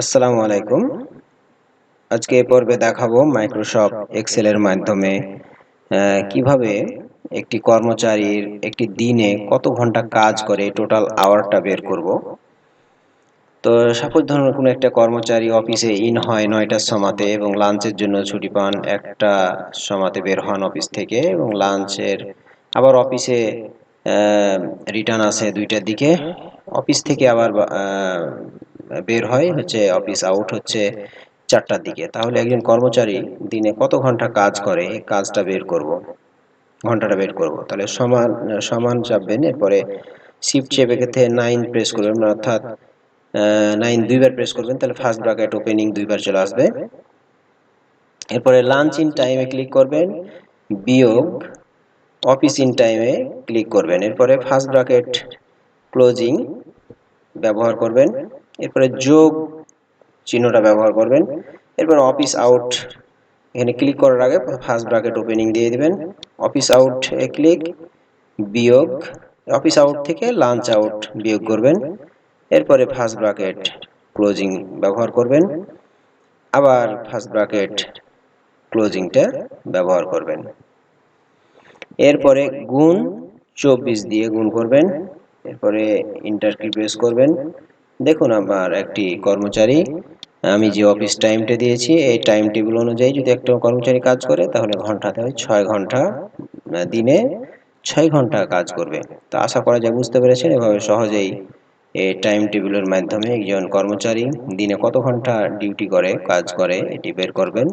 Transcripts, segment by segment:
আসসালামু আলাইকুম। আজকে এ পর্বে দেখাবো মাইক্রোসফট এক্সেলের মাধ্যমে কীভাবে একটি কর্মচারীর একটি দিনে কত ঘণ্টা কাজ করে টোটাল আওয়ারটা বের করব। তো সাপোজ ধরুন কোনো একটা কর্মচারী অফিসে ইন হয় নয়টার সময়তে এবং লাঞ্চের জন্য ছুটি পান একটা সময়তে বের হন অফিস থেকে এবং লাঞ্চের আবার অফিসে রিটার্ন আসে দুইটার দিকে। অফিস থেকে আবার বের হয়, হচ্ছে অফিস আউট হচ্ছে চারটার দিকে। তাহলে একজন কর্মচারী দিনে কত ঘণ্টা কাজ করে? কাজটা বের করব, ঘন্টাটা বের করব। তাহলে সমান সমান চাপবেন, এরপরে শিফট চেপে ক্ষেত্রে নাইন প্রেস করবেন অর্থাৎ নাইন দুইবার প্রেস করবেন, তাহলে ফার্স্ট ব্রাকেট ওপেনিং দুইবার চলে আসবে। এরপরে লাঞ্চ ইন টাইমে ক্লিক করবেন, বিয়োগ অফিস ইন টাইমে ক্লিক করবেন। এরপরে ফার্স্ট ব্রাকেট ক্লোজিং ব্যবহার করবেন। এরপরে যোগ চিহ্নটা ব্যবহার করবেন। এরপর অফিস আউট এখানে ক্লিক করার আগে ফার্স্ট ব্রাকেট ওপেনিং দিয়ে দিবেন। অফিস আউট এ ক্লিক বিয়োগ অফিস আউট থেকে লাঞ্চ আউট বিয়োগ করবেন। এরপরে ফার্স্ট ব্রাকেট ক্লোজিং ব্যবহার করবেন। আবার ফার্স্ট ব্রাকেট ক্লোজিংটা ব্যবহার করবেন। এরপরে গুণ চব্বিশ দিয়ে গুণ করবেন। এরপরে ইন্টার প্রেস করবেন। দেখুন, আমার একটি কর্মচারী, আমি যে অফিস টাইমটা দিয়েছি, এই টাইম টেবিল অনুযায়ী যদি একটা কর্মচারী কাজ করে, তাহলে ঘন্টাতে হয় ছয় ঘণ্টা দিনে ছয় ঘণ্টা কাজ করবে। তো আশা করা যায় বুঝতে পেরেছেন, এভাবে সহজেই এই টাইম টেবিলের মাধ্যমে একজন কর্মচারী দিনে কত ঘণ্টা ডিউটি করে, কাজ করে, এটি বের করবেন।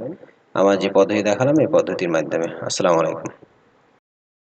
আমার যে পদ্ধতি দেখালাম, এই পদ্ধতির মাধ্যমে। আসসালামু আলাইকুম।